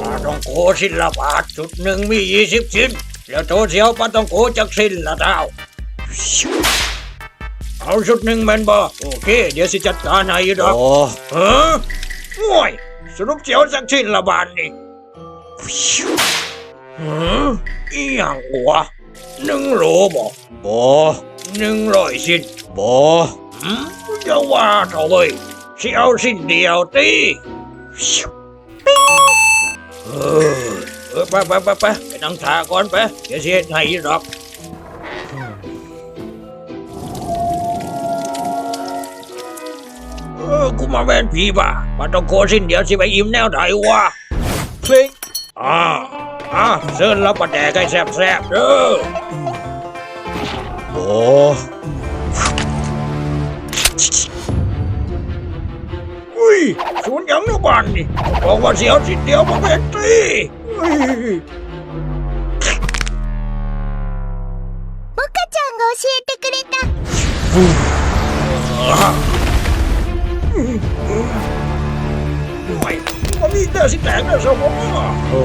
ปลาต้องโกชิ้นละบาทจุดหนึ่งมียี่สิบชิ้น แล้วโตเสียวปลาต้องโกจากสิ้นละเท้าเอาชุดหนึ่งแมนบอโอเค เดี๋ยวสิจัดการให้ดอกโอ้เออห่วยสรุปเสียวสักชิ้นละบาทนี่เอออีหยังวะหนึ่งโหลบอกบ่หนึ่งร้อยชิ้นบ่หืม จะว่าเท่าเลยเสียวสิ้นเดียวตีเออเออไปไปไปไปไปนั่งทาก่อนไปเดี๋ยวเสียให้ดอกเออกูมาแวนผีป่ะมาต้องโคสิ้นเดียวสิไปอิ่มแนวไหนวะเพลงอ่าอ่าเชิญรับประแดกให้แซ่บๆเด้อบ่อุ้ ยศูนย์หยังเนาะบ้านนี่บอกว่าเสียวสิ้นเดียวมาแวนตีอุ้ย モカちゃんが教えてくれた ไม่มันมีแต่สิแตกนะสมอง โอ้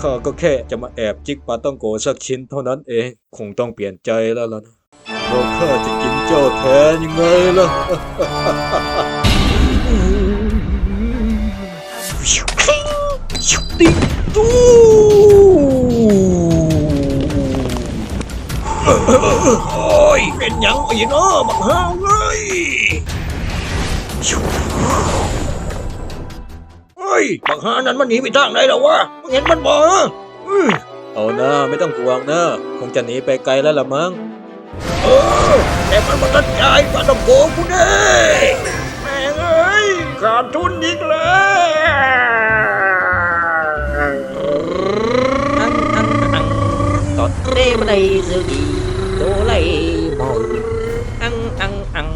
ข้าก็แค่จะมาแอบจิกปลาต้องโกสักชิ้นเท่านั้นเอง คงต้องเปลี่ยนใจแล้วล่ะนะ เพราะข้าจะกินเจ้าแทนยังไงล่ะ ติงตูโอ้ยเป็นหยังอีเนาะบักฮาวเอ้ยเฮ้ยบักฮานั้นมันหนีไปทางไหนแล้ววะมึงเห็นมันบ่อื้อเอานะไม่ต้องห่วงนะคงจะหนีไปไกลแล้วละมั้ง เออแต่มันมาตัดใจปลาตะโกกูเด้แม่งเอ้ยขาดทุนอีกแล้วตอดเต้บันไดซื้อดีโดไลมอนอังอังอัง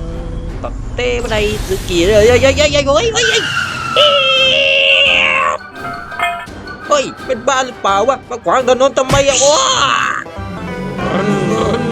ตอดเต้มบันไดซื้อกี่เอ้ยเอ้ยเอ้ยเอ้ยเอ้ยเอ้ยเฮ้ยเป็นบ้าหรือเปล่าวะมาขวางถนนทำไมอะโอ้